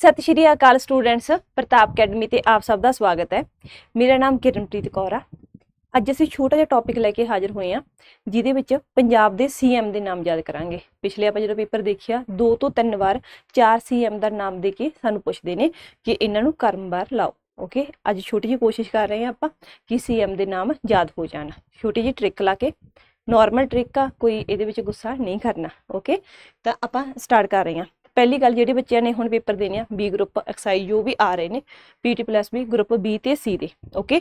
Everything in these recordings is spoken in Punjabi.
ਸਤਿ ਸ਼੍ਰੀ ਅਕਾਲ ਸਟੂਡੈਂਟਸ ਪ੍ਰਤਾਪ ਅਕੈਡਮੀ ਤੇ ਆਪ ਸਭ ਦਾ ਸਵਾਗਤ ਹੈ। ਮੇਰਾ ਨਾਮ ਕਿਰਨਪ੍ਰੀਤ ਕੌਰ ਆ। ਅੱਜ ਅਸੀਂ ਛੋਟਾ ਜਿਹਾ ਟੌਪਿਕ ਲੈ ਕੇ ਹਾਜ਼ਰ ਹੋਏ ਹਾਂ, ਜਿਹਦੇ ਵਿੱਚ ਪੰਜਾਬ ਦੇ ਸੀਐਮ ਦੇ ਨਾਮ ਯਾਦ ਕਰਾਂਗੇ। ਪਿਛਲੇ ਆਪਾਂ ਜਦੋਂ ਪੇਪਰ ਦੇਖਿਆ, ਦੋ ਤੋਂ ਤਿੰਨ ਵਾਰ ਚਾਰ ਸੀਐਮ ਦਾ ਨਾਮ ਦੇ ਕੇ ਸਾਨੂੰ ਪੁੱਛਦੇ ਨੇ ਕਿ ਇਹਨਾਂ ਨੂੰ ਕਰਮਵਾਰ ਲਾਓ। ਓਕੇ ਅੱਜ ਛੋਟੀ ਜਿਹੀ ਕੋਸ਼ਿਸ਼ ਕਰ ਰਹੇ ਹਾਂ ਆਪਾਂ ਕਿ ਸੀਐਮ ਦੇ ਨਾਮ ਯਾਦ ਹੋ ਜਾਣ। ਛੋਟੀ ਜਿਹੀ ਟ੍ਰਿਕ ਲਾ ਕੇ ਨਾਰਮਲ ਟ੍ਰਿਕ ਆ, ਕੋਈ ਇਹਦੇ ਵਿੱਚ ਗੁੱਸਾ ਨਹੀਂ ਕਰਨਾ। ਓਕੇ ਤਾਂ ਆਪਾਂ ਸਟਾਰਟ ਕਰ ਰਹੇ ਹਾਂ। ਪਹਿਲੀ ਗੱਲ ਜਿਹੜੇ ਬੱਚਿਆਂ ਨੇ ਹੁਣ ਪੇਪਰ ਦੇਣੇ ਆ ਬੀ ਗਰੁੱਪ ਐਕਸਾਈਜ਼ ਜੋ ਵੀ ਆ ਰਹੇ ਨੇ ਪੀਟੀ ਪਲੱਸ ਵੀ ਗਰੁੱਪ ਬੀ ਤੇ ਸੀ ਦੇ ਓਕੇ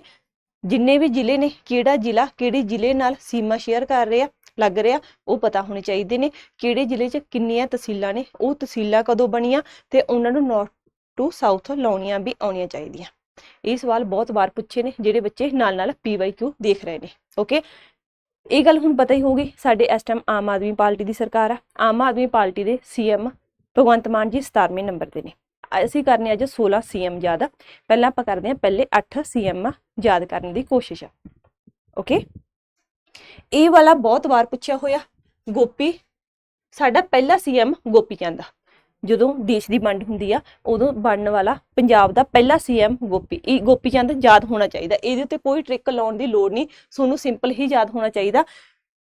ਜਿੰਨੇ ਵੀ ਜ਼ਿਲ੍ਹੇ ਨੇ, ਕਿਹੜਾ ਜ਼ਿਲ੍ਹਾ, ਕਿਹੜੀ ਜ਼ਿਲ੍ਹੇ ਨਾਲ ਸੀਮਾ ਸ਼ੇਅਰ ਕਰ ਰਿਹਾ, ਲੱਗ ਰਿਹਾ, ਉਹ ਪਤਾ ਹੋਣੇ ਚਾਹੀਦੇ ਨੇ, ਕਿਹੜੇ ਜ਼ਿਲ੍ਹੇ 'ਚ ਕਿੰਨੀਆਂ ਤਹਿਸੀਲਾਂ ਨੇ, ਉਹ ਤਹਿਸੀਲਾਂ ਕਦੋਂ ਬਣੀਆਂ ਤੇ ਉਹਨਾਂ ਨੂੰ ਨਾਰਥ ਟੂ ਸਾਊਥ ਲਾਉਣੀਆਂ ਵੀ ਆਉਣੀਆਂ ਚਾਹੀਦੀਆਂ। ਇਹ ਸਵਾਲ ਬਹੁਤ ਵਾਰ ਪੁੱਛੇ ਨੇ, ਜਿਹੜੇ ਬੱਚੇ ਨਾਲ ਨਾਲ ਪੀਵਾਈਕਿਊ ਦੇਖ ਰਹੇ ਨੇ ਓਕੇ ਇਹ ਗੱਲ ਹੁਣ ਪਤਾ ਹੀ ਹੋਊਗੀ, ਸਾਡੇ ਇਸ ਟਾਈਮ ਆਮ ਆਦਮੀ ਪਾਰਟੀ ਦੀ ਸਰਕਾਰ ਆ, ਆਮ ਆਦਮੀ ਪਾਰਟੀ ਦੇ ਸੀਐਮ ਭਗਵੰਤ ਮਾਨ ਜੀ 17ਵੇਂ ਨੰਬਰ ਤੇ ਨੇ। ਅਸੀਂ ਕਰਨੇ ਅੱਜ 16 ਸੀਐਮ ਯਾਦ ਪਹਿਲਾਂ ਆਪਾਂ ਕਰਦੇ ਹਾਂ ਪਹਿਲੇ 8 ਸੀਐਮ ਯਾਦ ਕਰਨ ਦੀ ਕੋਸ਼ਿਸ਼ ਆ। ਓਕੇ ਇਹ ਵਾਲਾ ਬਹੁਤ ਵਾਰ ਪੁੱਛਿਆ ਹੋਇਆ, ਗੋਪੀ, ਸਾਡਾ ਪਹਿਲਾ ਸੀਐਮ ਗੋਪੀ ਚੰਦ ਜਦੋਂ ਦੇਸ਼ ਦੀ ਵੰਡ ਹੁੰਦੀ ਆ, ਉਦੋਂ ਬਣਨ ਵਾਲਾ ਪੰਜਾਬ ਦਾ ਪਹਿਲਾ ਸੀਐਮ ਗੋਪੀ। ਇਹ ਗੋਪੀ ਚੰਦ ਯਾਦ ਹੋਣਾ ਚਾਹੀਦਾ। ਇਹਦੇ ਉੱਤੇ ਕੋਈ ਟ੍ਰਿਕ ਲਾਉਣ ਦੀ ਲੋੜ ਨਹੀਂ। ਤੁਹਾਨੂੰ ਸਿੰਪਲ ਹੀ ਯਾਦ ਹੋਣਾ ਚਾਹੀਦਾ।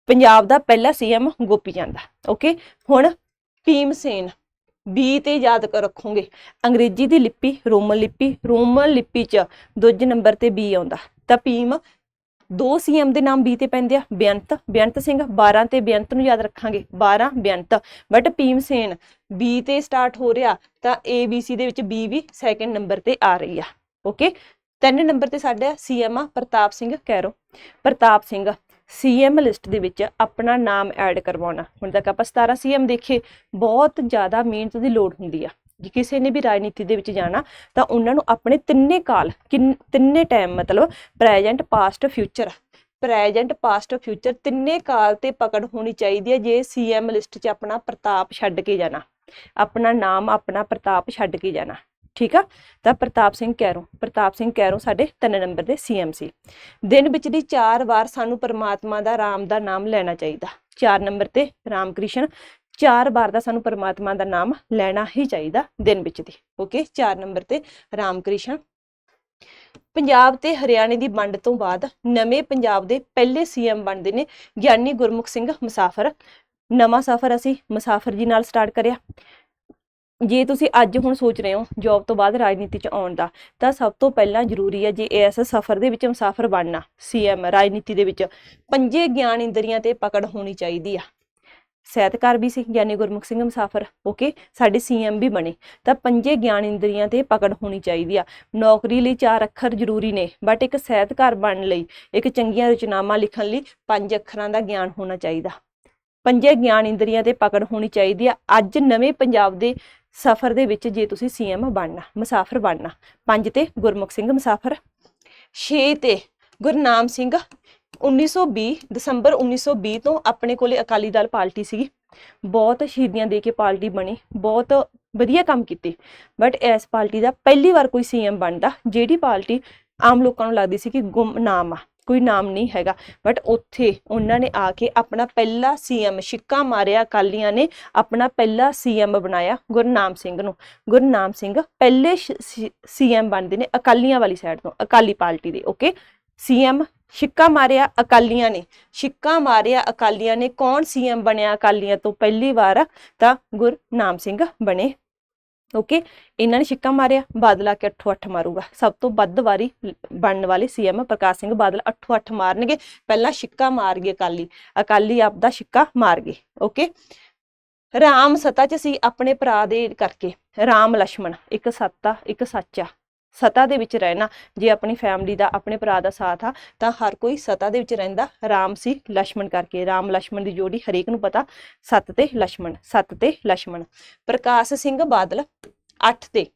ਪੰਜਾਬ ਦਾ ਪਹਿਲਾ ਸੀਐਮ ਗੋਪੀ ਚੰਦ ਓਕੇ ਹੁਣ ਭੀਮ ਸੇਨ। ਬੀ ਤੇ ਯਾਦ ਕਰ ਰੱਖੋਗੇ। ਅੰਗਰੇਜ਼ੀ ਦੀ ਲਿਪੀ, ਰੋਮਨ ਲਿਪੀ ਰੋਮਨ ਲਿਪੀ ਚ ਦੂਜੇ ਨੰਬਰ ਤੇ ਬੀ ਆਉਂਦਾ। ਤਾਂ ਭੀਮ, ਦੋ ਸੀਐਮ ਦੇ ਨਾਮ ਬੀ ਤੇ ਪੈਂਦੇ ਆ, ਬੇਅੰਤ ਬੇਅੰਤ ਸਿੰਘ 12 ਤੇ ਬੇਅੰਤ ਨੂੰ ਯਾਦ ਰੱਖਾਂਗੇ 12 ਬੇਅੰਤ। ਬਟ ਭੀਮ ਸੇਨ, ਬੀ ਤੇ ਸਟਾਰਟ ਹੋ ਰਿਹਾ, ਤਾਂ ਏ ਬੀ ਸੀ ਦੇ ਵਿੱਚ ਬੀ ਵੀ ਸੈਕੰਡ ਨੰਬਰ ਤੇ ਆ ਰਹੀ ਆ। ਓਕੇ ਤਿੰਨ ਨੰਬਰ ਤੇ ਸਾਡਾ ਸੀਐਮ ਆ, ਪ੍ਰਤਾਪ ਸਿੰਘ, ਕੈਰੋ। ਪ੍ਰਤਾਪ ਸਿੰਘ ਸੀਐਮ ਲਿਸਟ ਦੇ ਵਿੱਚ ਆਪਣਾ ਨਾਮ ਐਡ ਕਰਵਾਉਣਾ। ਹੁਣ ਤੱਕ ਆਪਾਂ 17 ਸੀਐਮ ਦੇਖੇ, ਬਹੁਤ ਜ਼ਿਆਦਾ ਮਿਹਨਤ ਦੀ ਲੋੜ ਹੁੰਦੀ ਆ। ਜੇ ਕਿਸੇ ਨੇ ਵੀ ਰਾਜਨੀਤੀ ਦੇ ਵਿੱਚ ਜਾਣਾ, ਤਾਂ ਉਹਨਾਂ ਨੂੰ ਆਪਣੇ ਤਿੰਨੇ ਕਾਲ, ਕਿੰਨ- ਤਿੰਨੇ ਟਾਈਮ ਮਤਲਬ present past future present past future ਤਿੰਨੇ ਕਾਲ ਤੇ ਪਕੜ ਹੋਣੀ ਚਾਹੀਦੀ ਹੈ ਜੇ ਸੀਐਮ ਲਿਸਟ 'ਚ ਆਪਣਾ ਪ੍ਰਤਾਪ ਛੱਡ ਕੇ ਜਾਣਾ। ਆਪਣਾ ਨਾਮ, ਆਪਣਾ ਪ੍ਰਤਾਪ ਛੱਡ ਕੇ ਜਾਣਾ। ਠੀਕ ਆ? ਤਾਂ ਪ੍ਰਤਾਪ ਸਿੰਘ ਕੈਰੋਂ, ਪ੍ਰਤਾਪ ਸਿੰਘ ਕੈਰੋਂ ਸਾਡੇ 3 ਨੰਬਰ ਦੇ ਸੀਐਮ ਸੀ। ਦਿਨ ਵਿੱਚ ਦੀ ਚਾਰ ਵਾਰ ਸਾਨੂੰ ਪਰਮਾਤਮਾ ਦਾ, ਰਾਮ ਦਾ ਨਾਮ ਲੈਣਾ ਚਾਹੀਦਾ। 4 ਨੰਬਰ ਤੇ ਰਾਮ ਚਾਰ ਵਾਰ ਦਾ ਸਾਨੂੰ ਪਰਮਾਤਮਾ ਦਾ ਨਾਮ ਲੈਣਾ ਹੀ ਚਾਹੀਦਾ ਦਿਨ ਵਿੱਚ ਦੀ ਓਕੇ 4 ਨੰਬਰ ਤੇ ਰਾਮ ਕ੍ਰਿਸ਼ਨ ਪੰਜਾਬ ਤੇ ਹਰਿਆਣੇ ਦੀ ਵੰਡ ਤੋਂ ਬਾਅਦ ਨਵੇਂ ਪੰਜਾਬ ਦੇ ਪਹਿਲੇ ਸੀਐਮ ਬਣਦੇ ਨੇ ਗਿਆਨੀ ਗੁਰਮੁਖ ਸਿੰਘ ਮੁਸਾਫਰ। ਨਵਾਂ ਸਫ਼ਰ ਅਸੀਂ ਮੁਸਾਫਰ ਜੀ ਨਾਲ ਸਟਾਰਟ ਕਰਿਆ। ਜੇ ਤੁਸੀਂ ਅੱਜ ਹੁਣ ਸੋਚ ਰਹੇ ਹੋ ਜੌਬ ਤੋਂ ਬਾਅਦ ਰਾਜਨੀਤੀ 'ਚ ਆਉਣ ਦਾ, ਤਾਂ ਸਭ ਤੋਂ ਪਹਿਲਾਂ ਜ਼ਰੂਰੀ ਹੈ ਜੇ ਇਸ ਸਫ਼ਰ ਦੇ ਵਿੱਚ ਮੁਸਾਫਰ ਬਣਨਾ ਸੀਐਮ ਰਾਜਨੀਤੀ ਦੇ ਵਿੱਚ। ਪੰਜੇ ਗਿਆਨ ਇੰਦਰੀਆਂ ਤੇ ਪਕੜ ਹੋਣੀ ਚਾਹੀਦੀ ਆ। ਸਹਿਤਕਾਰ ਵੀ ਸੀ ਗਿਆਨੀ ਗੁਰਮੁਖ ਸਿੰਘ ਮੁਸਾਫਰ ਓਕੇ ਸਾਡੇ ਸੀਐਮ ਵੀ ਬਣੇ। ਤਾਂ ਪੰਜੇ ਗਿਆਨ ਇੰਦਰੀਆਂ ਤੇ ਪਕੜ ਹੋਣੀ ਚਾਹੀਦੀ ਆ। ਨੌਕਰੀ ਲਈ ਚਾਰ ਅੱਖਰ ਜ਼ਰੂਰੀ ਨੇ ਬਟ ਇੱਕ ਸਹਿਤਕਾਰ ਬਣਨ ਲਈ, ਇੱਕ ਚੰਗੀਆਂ ਰਚਨਾਵਾਂ ਲਿਖਣ ਲਈ ਪੰਜ ਅੱਖਰਾਂ ਦਾ ਗਿਆਨ ਹੋਣਾ ਚਾਹੀਦਾ। ਪੰਜੇ ਗਿਆਨ ਇੰਦਰੀਆਂ ਤੇ ਪਕੜ ਹੋਣੀ ਚਾਹੀਦੀ ਆ। ਅੱਜ ਨਵੇਂ ਪੰਜਾਬ ਦੇ ਸਫ਼ਰ ਦੇ ਵਿੱਚ ਜੇ ਤੁਸੀਂ ਸੀਐਮ ਬਣਨਾ, ਮੁਸਾਫਰ ਬਣਨਾ, ਪੰਜ ਤੇ ਗੁਰਮੁਖ ਸਿੰਘ ਮੁਸਾਫਰ 6 ਤੇ ਗੁਰਨਾਮ ਸਿੰਘ 1920 ਦਸੰਬਰ 1920 ਤੋਂ ਆਪਣੇ ਕੋਲੇ ਅਕਾਲੀ ਦਲ ਪਾਰਟੀ ਸੀਗੀ। ਬਹੁਤ ਸ਼ਹੀਦੀਆਂ ਦੇ ਕੇ ਪਾਰਟੀ ਬਣੀ, ਬਹੁਤ ਵਧੀਆ ਕੰਮ ਕੀਤੇ। ਬਟ ਇਸ ਪਾਰਟੀ ਦਾ ਪਹਿਲੀ ਵਾਰ ਕੋਈ ਸੀਐਮ ਬਣਦਾ, ਜਿਹੜੀ ਪਾਰਟੀ ਆਮ ਲੋਕਾਂ ਨੂੰ ਲੱਗਦੀ ਸੀ ਕਿ ਗੁੰਮਨਾਮ ਆ। ਕੋਈ ਨਾਮ ਨਹੀਂ ਹੈਗਾ। ਬਟ ਉੱਥੇ ਉਹਨਾਂ ਨੇ ਆ ਕੇ ਆਪਣਾ ਪਹਿਲਾ ਸੀਐਮ ਛਿੱਕਾ ਮਾਰਿਆ ਅਕਾਲੀਆਂ ਨੇ, ਆਪਣਾ ਪਹਿਲਾ ਸੀਐਮ ਬਣਾਇਆ ਗੁਰਨਾਮ ਸਿੰਘ ਨੂੰ। ਗੁਰਨਾਮ ਸਿੰਘ ਪਹਿਲੇ ਸੀਐਮ ਬਣਦੇ ਨੇ ਅਕਾਲੀਆਂ ਵਾਲੀ ਸਾਈਡ ਤੋਂ, ਅਕਾਲੀ ਪਾਰਟੀ ਦੇ ਓਕੇ ਸੀਐਮ ਛਿੱਕਾ ਮਾਰਿਆ ਅਕਾਲੀਆਂ ਨੇ। ਛਿੱਕਾ ਮਾਰਿਆ ਅਕਾਲੀਆਂ ਨੇ। ਕੌਣ ਸੀਐਮ ਬਣਿਆ ਅਕਾਲੀਆਂ ਤੋਂ? ਪਹਿਲੀ ਵਾਰ ਤਾਂ ਗੁਰਨਾਮ ਸਿੰਘ ਬਣੇ ਓਕੇ ਇਹਨਾਂ ਨੇ ਛਿੱਕਾ ਮਾਰਿਆ, ਬਾਦਲਾ ਕੇ 8-8 ਮਾਰੂਗਾ। ਸਭ ਤੋਂ ਵੱਧ ਵਾਰੀ ਬਣਨ ਵਾਲੇ ਸੀਐਮ ਪ੍ਰਕਾਸ਼ ਸਿੰਘ ਬਾਦਲ 8-8 ਮਾਰਨਗੇ। ਪਹਿਲਾਂ ਛਿੱਕਾ ਮਾਰ ਗਏ ਅਕਾਲੀ। ਅਕਾਲੀ ਆਪ ਦਾ ਛਿੱਕਾ ਮਾਰ ਗਏ ਓਕੇ ਰਾਮ ਸਤਾ ਚ ਸੀ ਆਪਣੇ ਭਰਾ ਦੇ ਕਰਕੇ। ਰਾਮ ਲక్ష్మణ ਇੱਕ ਸੱਤਾ, ਇੱਕ ਸੱਚਾ। ਸਤਾ ਦੇ ਵਿੱਚ ਰਹਿਣਾ, ਜੇ ਆਪਣੀ ਫੈਮਲੀ ਦਾ, ਆਪਣੇ ਭਰਾ ਦਾ ਸਾਥ ਆ, ਤਾਂ ਹਰ ਕੋਈ ਸਤਾ ਦੇ ਵਿੱਚ ਰਹਿੰਦਾ। ਰਾਮ ਸੀ ਲక్ష్మణ ਕਰਕੇ। ਰਾਮ ਲక్ష్మణ ਦੀ ਜੋੜੀ ਹਰੇਕ ਨੂੰ ਪਤਾ। ਸਤ ਤੇ ਲక్ష్మణ ਸਤ ਤੇ ਲక్ష్మణ ਪ੍ਰਕਾਸ਼ ਸਿੰਘ ਬਾਦਲ 8 ਤੇ।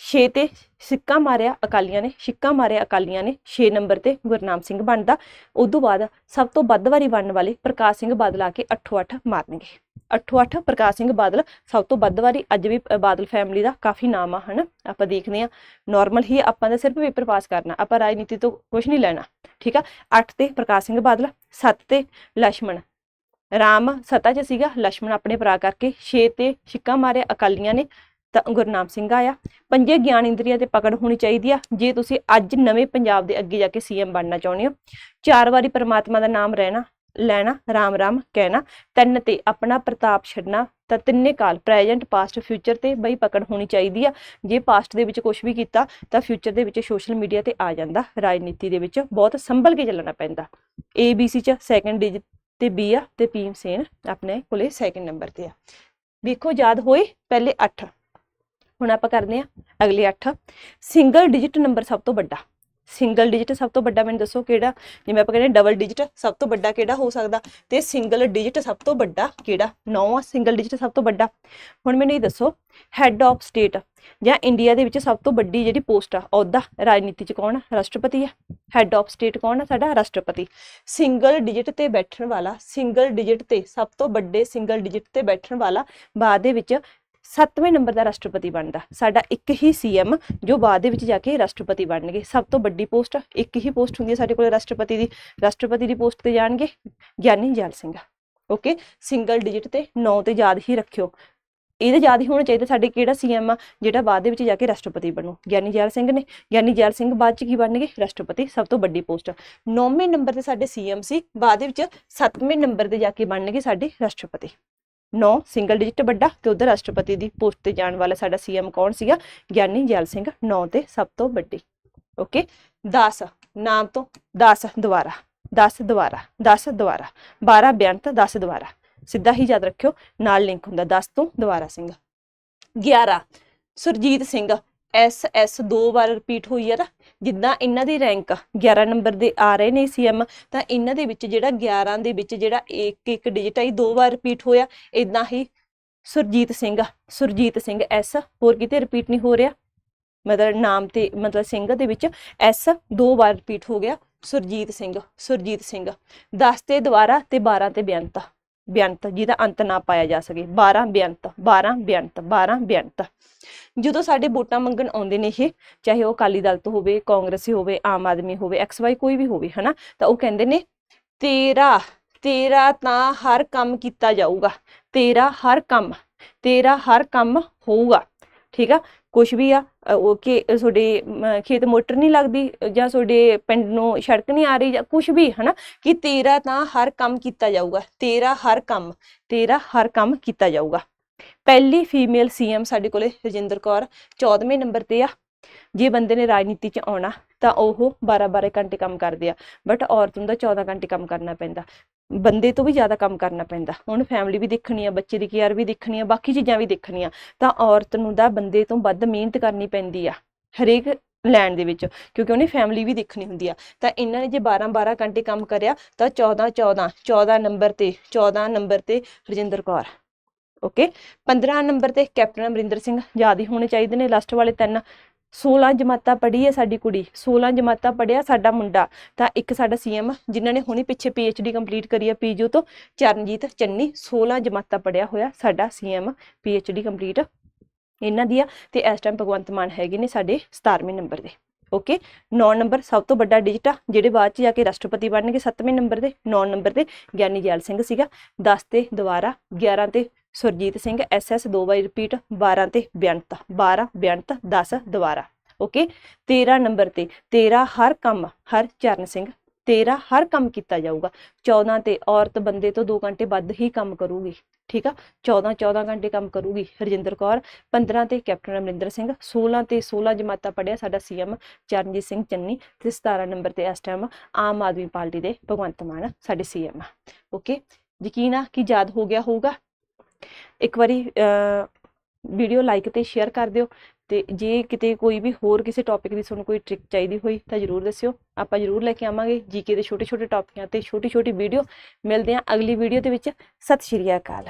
6 ਤੇ ਸਿੱਕਾ ਮਾਰਿਆ ਅਕਾਲੀਆਂ ਨੇ, ਸਿੱਕਾ ਮਾਰਿਆ ਅਕਾਲੀਆਂ ਨੇ 6 ਨੰਬਰ ਤੇ ਗੁਰਨਾਮ ਸਿੰਘ ਬਣਦਾ। ਉਦੋਂ ਬਾਅਦ ਸਭ ਤੋਂ ਵੱਧ ਵਾਰੀ ਬਣਨ ਵਾਲੇ ਪ੍ਰਕਾਸ਼ ਸਿੰਘ ਬਾਦਲ ਆ ਕੇ 8-8 ਮਾਰਨਗੇ। 8-8 ਪ੍ਰਕਾਸ਼ ਸਿੰਘ ਬਾਦਲ ਸਭ ਤੋਂ ਵੱਧ ਵਾਰੀ ਅੱਜ ਵੀ ਬਾਦਲ ਫੈਮਿਲੀ ਦਾ ਕਾਫੀ ਨਾਮ ਆ, ਹਨ? ਆਪਾਂ ਦੇਖਦੇ ਆ ਨਾਰਮਲ ਹੀ ਆਪਾਂ ਦਾ ਸਿਰਫ ਪੇਪਰ ਪਾਸ ਕਰਨਾ, ਆਪਾਂ ਰਾਜਨੀਤੀ ਤੋਂ ਕੁਝ ਨਹੀਂ ਲੈਣਾ, ਠੀਕ ਆ? 8 ਤੇ ਪ੍ਰਕਾਸ਼ ਸਿੰਘ ਬਾਦਲ 7 ਤੇ ਲక్ష్మణ ਰਾਮ ਸਤਾ 'ਚ ਸੀਗਾ ਲక్ష్మణ ਆਪਣੇ ਭਰਾ ਕਰਕੇ 6 ਤੇ ਛਿੱਕਾ ਮਾਰਿਆ ਅਕਾਲੀਆਂ ਨੇ ਤਾਂ ਗੁਰਨਾਮ ਸਿੰਘ ਆਇਆ। ਪੰਜੇ ਗਿਆਨ ਇੰਦਰੀਆਂ ਤੇ ਪਕੜ ਹੋਣੀ ਚਾਹੀਦੀ ਆ। ਜੇ ਤੁਸੀਂ ਅੱਜ ਨਵੇਂ ਪੰਜਾਬ ਦੇ ਅੱਗੇ ਜਾ ਕੇ ਸੀਐਮ ਬਣਨਾ ਚਾਹੁੰਦੇ ਹੋ, ਚਾਰ ਵਾਰੀ ਪਰਮਾਤਮਾ ਦਾ ਨਾਮ ਰਹਿਣਾ, ਲੈਣਾ, ਰਾਮ ਰਾਮ ਕਹਿਣਾ, ਤਿੰਨ ਤੇ ਆਪਣਾ ਪ੍ਰਤਾਪ ਛੱਡਣਾ, ਤਾਂ ਤਿੰਨੇ ਕਾਲ ਪ੍ਰੈਜ਼ੈਂਟ ਪਾਸਟ ਫਿਊਚਰ ਤੇ ਬਈ ਪਕੜ ਹੋਣੀ ਚਾਹੀਦੀ ਆ। ਜੇ ਪਾਸਟ ਦੇ ਵਿੱਚ ਕੁਝ ਵੀ ਕੀਤਾ, ਤਾਂ ਫਿਊਚਰ ਦੇ ਵਿੱਚ ਸੋਸ਼ਲ ਮੀਡੀਆ ਤੇ ਆ ਜਾਂਦਾ। ਰਾਜਨੀਤੀ ਦੇ ਵਿੱਚ ਬਹੁਤ ਸੰਭਲ ਕੇ ਚੱਲਣਾ ਪੈਂਦਾ। ਏ ਬੀ ਸੀ ਚ ਸੈਕੰਡ ਡਿਜਿਟ ਤੇ ਬੀ ਆ ਤੇ ਪੀਮ ਸੇਨ ਆਪਣੇ ਕੋਲੇ ਸੈਕੰਡ ਨੰਬਰ ਤੇ ਆ। ਵੇਖੋ, ਯਾਦ ਹੋਏ ਪਹਿਲੇ 8 ਹੁਣ ਆਪਾਂ ਕਰਦੇ ਆ ਅਗਲੇ 8 ਸਿੰਗਲ ਡਿਜਿਟ ਨੰਬਰ ਸਭ ਤੋਂ ਵੱਡਾ। ਸਿੰਗਲ ਡਿਜਿਟ ਸਭ ਤੋਂ ਵੱਡਾ ਮੈਨੂੰ ਦੱਸੋ ਕਿਹੜਾ? ਜਿਵੇਂ ਆਪਾਂ ਕਹਿੰਦੇ ਡਬਲ ਡਿਜਿਟ ਸਭ ਤੋਂ ਵੱਡਾ ਕਿਹੜਾ ਹੋ ਸਕਦਾ? ਤੇ ਸਿੰਗਲ ਡਿਜਿਟ ਸਭ ਤੋਂ ਵੱਡਾ ਕਿਹੜਾ? 9 ਆ ਸਿੰਗਲ ਡਿਜਿਟ ਸਭ ਤੋਂ ਵੱਡਾ। ਹੁਣ ਮੈਨੂੰ ਇਹ ਦੱਸੋ ਹੈੱਡ ਆਫ ਸਟੇਟ ਜਾਂ ਇੰਡੀਆ ਦੇ ਵਿੱਚ ਸਭ ਤੋਂ ਵੱਡੀ ਜਿਹੜੀ ਪੋਸਟ ਆ ਅਹੁਦਾ ਰਾਜਨੀਤੀ ਚ ਕੌਣ ਆ? ਰਾਸ਼ਟਰਪਤੀ ਆ। ਹੈੱਡ ਆਫ ਸਟੇਟ ਕੌਣ ਆ? ਸਾਡਾ ਰਾਸ਼ਟਰਪਤੀ। ਸਿੰਗਲ ਡਿਜਿਟ ਤੇ ਬੈਠਣ ਵਾਲਾ ਸਿੰਗਲ ਡਿਜਿਟ ਤੇ ਸਭ ਤੋਂ ਵੱਡੇ ਸਿੰਗਲ ਡਿਜਿਟ ਤੇ ਬੈਠਣ ਵਾਲਾ, ਬਾਅਦ ਦੇ ਵਿੱਚ ਸੱਤਵੇਂ ਨੰਬਰ ਦਾ ਰਾਸ਼ਟਰਪਤੀ ਬਣਦਾ। ਸਾਡਾ ਇੱਕ ਹੀ ਸੀਐਮ ਜੋ ਬਾਅਦ ਦੇ ਵਿੱਚ ਜਾ ਕੇ ਰਾਸ਼ਟਰਪਤੀ ਬਣਨਗੇ। ਸਭ ਤੋਂ ਵੱਡੀ ਪੋਸਟ ਇੱਕ ਹੀ ਪੋਸਟ ਹੁੰਦੀ ਹੈ ਸਾਡੇ ਕੋਲ ਰਾਸ਼ਟਰਪਤੀ ਦੀ। ਰਾਸ਼ਟਰਪਤੀ ਦੀ ਪੋਸਟ ਤੇ ਜਾਣਗੇ Giani Zail Singh. Okay, single digit ਤੇ 9 ਤੇ ਯਾਦ ਹੀ ਰੱਖਿਓ। ਇਹਦੇ ਯਾਦ ਹੀ ਹੋਣਾ ਚਾਹੀਦਾ ਸਾਡੇ ਕਿਹੜਾ ਸੀਐਮ ਆ, ਜਿਹੜਾ ਬਾਅਦ ਦੇ ਵਿੱਚ ਜਾ ਕੇ ਰਾਸ਼ਟਰਪਤੀ ਬਣੂ। ਗਿਆਨੀ ਜੈਲ ਸਿੰਘ ਨੇ। ਗਿਆਨੀ ਜੈਲ ਸਿੰਘ ਬਾਅਦ ਚ ਕੀ ਬਣਨਗੇ? ਰਾਸ਼ਟਰਪਤੀ, ਸਭ ਤੋਂ ਵੱਡੀ ਪੋਸਟ ਨੌਵੇਂ ਨੰਬਰ ਤੇ ਸਾਡੇ ਸੀਐਮ ਸੀ, ਬਾਅਦ ਦੇ ਵਿੱਚ ਸੱਤਵੇਂ ਨੰਬਰ ਤੇ ਜਾ ਕੇ ਬਣਨਗੇ ਸਾਡੇ ਰਾਸ਼ਟਰਪਤੀ। 9 ਸਿੰਗਲ ਡਿਜਿਟ ਵੱਡਾ ਤੇ ਉਧਰ ਰਾਸ਼ਟਰਪਤੀ ਦੀ ਪੋਸਟ ਤੇ ਜਾਣ ਵਾਲਾ ਸਾਡਾ ਸੀਐਮ ਕੌਣ ਸੀਗਾ? ਗਿਆਨੀ ਜੈਲ ਸਿੰਘ 9 ਤੇ ਸਭ ਤੋਂ ਵੱਡੀ। ਓਕੇ 10 ਨਾਮ ਤੋਂ 10 ਦੁਬਾਰਾ 10 ਦੁਬਾਰਾ 10 ਦੁਬਾਰਾ 12 ਬੇਅੰਤ 10 ਦੁਬਾਰਾ ਸਿੱਧਾ ਹੀ ਯਾਦ ਰੱਖਿਓ, ਨਾਲ ਲਿੰਕ ਹੁੰਦਾ 10 ਤੋਂ ਦੁਬਾਰਾ ਸਿੰਘ। 11 ਸੁਰਜੀਤ ਸਿੰਘ ਐਸ ਐਸ ਦੋ ਵਾਰ ਰਿਪੀਟ ਹੋਈ ਹੈ ਨਾ, ਜਿੱਦਾਂ ਇਹਨਾਂ ਦੀ ਰੈਂਕ 11 ਨੰਬਰ ਦੇ ਆ ਰਹੇ ਨੇ ਸੀਐਮ ਤਾਂ ਇਹਨਾਂ ਦੇ ਵਿੱਚ ਜਿਹੜਾ 11 ਦੇ ਵਿੱਚ ਜਿਹੜਾ ਇੱਕ ਇੱਕ ਡਿਜਿਟ ਆਈ ਦੋ ਵਾਰ ਰਿਪੀਟ ਹੋਇਆ ਇਦਾਂ ਹੀ ਸੁਰਜੀਤ ਸਿੰਘ ਸੁਰਜੀਤ ਸਿੰਘ ਐਸ ਹੋਰ ਕਿਤੇ ਰਿਪੀਟ ਨਹੀਂ ਹੋ ਰਿਹਾ। ਮਤਲਬ ਨਾਮ ਤੇ, ਮਤਲਬ ਸਿੰਘ ਦੇ ਵਿੱਚ ਐਸ ਦੋ ਵਾਰ ਰਿਪੀਟ ਹੋ ਗਿਆ, ਸੁਰਜੀਤ ਸਿੰਘ ਸੁਰਜੀਤ ਸਿੰਘ। 10 ਤੇ ਦੁਬਾਰਾ ਤੇ 12 ਤੇ ਬੇਅੰਤ ਬੇਅੰਤ, ਜਿਹਦਾ ਅੰਤ ਨਾ ਪਾਇਆ ਜਾ ਸਕੇ। 12 ਬੇਅੰਤ 12 ਬੇਅੰਤ 12 ਬੇਅੰਤ। ਜਦੋਂ ਸਾਡੇ ਵੋਟਾਂ ਮੰਗਣ ਆਉਂਦੇ ਨੇ ਇਹ, ਚਾਹੇ ਉਹ ਅਕਾਲੀ ਦਲ ਤੋਂ ਹੋਵੇ, ਕਾਂਗਰਸੀ ਹੋਵੇ, ਆਮ ਆਦਮੀ ਹੋਵੇ ਐਕਸ ਵਾਈ ਕੋਈ ਵੀ ਹੋਵੇ, ਹਨਾ, ਤਾਂ ਉਹ ਕਹਿੰਦੇ ਨੇ, ਤੇਰਾ ਤੇਰਾ ਤਾਂ ਹਰ ਕੰਮ ਕੀਤਾ ਜਾਊਗਾ। ਤੇਰਾ ਹਰ ਕੰਮ, ਤੇਰਾ ਹਰ ਕੰਮ ਹੋਊਗਾ। ਠੀਕ ਆ? ਕੁਝ ਵੀ ਆ ਉਹ ਕਿ ਤੁਹਾਡੇ ਖੇਤ ਮੋਟਰ ਨਹੀਂ ਲੱਗਦੀ ਜਾਂ ਤੁਹਾਡੇ ਪਿੰਡ ਨੂੰ ਸੜਕ ਨਹੀਂ ਆ ਰਹੀ ਜਾਂ ਕੁਝ ਵੀ, ਹਨਾ? ਕਿ ਤੇਰਾ ਤਾਂ ਹਰ ਕੰਮ ਕੀਤਾ ਜਾਊਗਾ, ਤੇਰਾ ਹਰ ਕੰਮ, ਤੇਰਾ ਹਰ ਕੰਮ ਕੀਤਾ ਜਾਊਗਾ। ਪਹਿਲੀ ਫੀਮੇਲ ਸੀਐਮ ਸਾਡੇ ਕੋਲੇ ਰਜਿੰਦਰ ਕੌਰ 14ਵੇਂ ਨੰਬਰ ਤੇ ਆ। ਜੇ ਬੰਦੇ ਨੇ ਰਾਜਨੀਤੀ 'ਚ ਆਉਣਾ ਤਾਂ ਉਹ 12-12 ਘੰਟੇ ਕੰਮ ਕਰਦੇ ਆ। ਬਟ ਔਰਤ ਨੂੰ ਤਾਂ 14 ਘੰਟੇ ਕੰਮ ਕਰਨਾ ਪੈਂਦਾ। ਬੰਦੇ ਤੋਂ ਵੀ ਜ਼ਿਆਦਾ ਕੰਮ ਕਰਨਾ ਪੈਂਦਾ। ਹੁਣ ਫੈਮਿਲੀ ਵੀ ਦੇਖਣੀ ਆ, ਬੱਚੇ ਦੀ ਕੇਅਰ ਵੀ ਦੇਖਣੀ ਆ, ਬਾਕੀ ਚੀਜ਼ਾਂ ਵੀ ਦੇਖਣੀਆਂ। ਤਾਂ ਔਰਤ ਨੂੰ ਤਾਂ ਬੰਦੇ ਤੋਂ ਵੱਧ ਮਿਹਨਤ ਕਰਨੀ ਪੈਂਦੀ ਆ, ਹਰੇਕ ਲੈਣ ਦੇ ਵਿੱਚ। ਕਿਉਂਕਿ ਉਹਨੇ ਫੈਮਿਲੀ ਵੀ ਦੇਖਣੀ ਹੁੰਦੀ ਆ। ਤਾਂ ਇਹਨਾਂ ਨੇ ਜੇ 12-12 ਘੰਟੇ ਕੰਮ ਕਰਿਆ, ਤਾਂ 14-14 14 ਨੰਬਰ ਤੇ 14 ਨੰਬਰ ਤੇ ਰਜਿੰਦਰ ਕੌਰ। ਓਕੇ 15 ਨੰਬਰ ਤੇ ਕੈਪਟਨ ਅਮਰਿੰਦਰ ਸਿੰਘ, ਯਾਦ ਹੀ ਹੋਣੇ ਚਾਹੀਦੇ ਨੇ ਲਾਸਟ ਵਾਲੇ ਤਿੰਨ। 16 ਜਮਾਤਾਂ ਪੜ੍ਹੀ ਹੈ ਸਾਡੀ ਕੁੜੀ 16 ਜਮਾਤਾਂ ਪੜ੍ਹਿਆ ਸਾਡਾ ਮੁੰਡਾ, ਤਾਂ ਇੱਕ ਸਾਡਾ ਸੀਐਮ ਜਿਨ੍ਹਾਂ ਨੇ ਹੁਣੇ ਪਿੱਛੇ ਪੀਐਚਡੀ ਕੰਪਲੀਟ ਕਰੀ ਹੈ ਪੀਜੂ ਤੋਂ, ਚਰਨਜੀਤ ਚੰਨੀ 16 ਜਮਾਤਾਂ ਪੜ੍ਹਿਆ ਹੋਇਆ ਸਾਡਾ ਸੀਐਮ ਪੀਐਚਡੀ ਕੰਪਲੀਟ ਇਹਨਾਂ ਦੀ ਆ ਤੇ ਇਸ ਟਾਈਮ ਭਗਵੰਤ ਮਾਨ ਹੈਗੇ ਨੇ ਸਾਡੇ 17ਵੇਂ ਨੰਬਰ ਦੇ ਓਕੇ 9 ਨੰਬਰ ਸਭ ਤੋਂ ਵੱਡਾ ਡਿਜਿਟ ਆ, ਜਿਹੜੇ ਬਾਅਦ ਚ ਜਾ ਕੇ ਰਾਸ਼ਟਰਪਤੀ ਬਣਨਗੇ 7ਵੇਂ ਨੰਬਰ ਦੇ 9 ਨੰਬਰ ਤੇ ਗਿਆਨੀ ਜੈਲ ਸਿੰਘ ਸੀਗਾ 10 ਤੇ ਦੁਬਾਰਾ 11 ਤੇ ਸੁਰਜੀਤ ਸਿੰਘ ਐਸਐਸ ਦੋ ਵਾਰੀ ਰਿਪੀਟ 12 ਤੇ ਬੇਅੰਤ 12 ਬੇਅੰਤ 10 ਦੁਬਾਰਾ। ਓਕੇ 13 ਨੰਬਰ ਤੇ, ਤੇਰਾ ਹਰ ਕੰਮ, ਹਰ ਚਰਨ ਸਿੰਘ, ਤੇਰਾ ਹਰ ਕੰਮ ਕੀਤਾ ਜਾਊਗਾ। 14 ਤੇ ਔਰਤ ਬੰਦੇ ਤੋਂ 2 ਘੰਟੇ ਵੱਧ ਹੀ ਕੰਮ ਕਰੂਗੀ, ਠੀਕ ਆ? 14 14 ਘੰਟੇ ਕੰਮ ਕਰੂਗੀ ਰਜਿੰਦਰ ਕੌਰ। 15 ਤੇ ਕੈਪਟਨ ਅਮਰਿੰਦਰ ਸਿੰਘ 16 ਤੇ 16 ਜਮਾਤਾਂ ਪੜਿਆ ਸਾਡਾ ਸੀਐਮ ਚਰਨਜੀਤ ਸਿੰਘ ਚੰਨੀ ਤੇ 17 ਨੰਬਰ ਤੇ ਇਸ ਟਾਈਮ ਆਮ ਆਦਮੀ ਪਾਰਟੀ ਦੇ ਭਗਵੰਤ ਮਾਨ, ਸਾਡੇ ਸੀਐਮ ਓਕੇ ਯਕੀਨ ਆ ਕਿ ਯਾਦ ਹੋ ਗਿਆ ਹੋਊਗਾ? ਇੱਕ ਵਾਰੀ ਵੀਡੀਓ ਲਾਈਕ ਤੇ ਸ਼ੇਅਰ ਕਰ ਦਿਓ ਤੇ ਜੇ ਕਿਤੇ ਕੋਈ ਵੀ ਹੋਰ ਕਿਸੇ ਟੌਪਿਕ ਦੀ ਤੁਹਾਨੂੰ ਕੋਈ ਟ੍ਰਿਕ ਚਾਹੀਦੀ ਹੋਈ ਤਾਂ ਜਰੂਰ ਦੱਸਿਓ। ਆਪਾਂ ਜਰੂਰ ਲੈ ਕੇ ਆਵਾਂਗੇ ਜੀਕੇ ਦੇ ਛੋਟੇ ਛੋਟੇ ਟੌਪਿਕਾਂ ਤੇ ਛੋਟੀ ਛੋਟੀ ਵੀਡੀਓ ਮਿਲਦੇ ਹਾਂ ਅਗਲੀ ਵੀਡੀਓ ਦੇ ਵਿੱਚ। ਸਤਿ ਸ਼੍ਰੀ ਅਕਾਲ।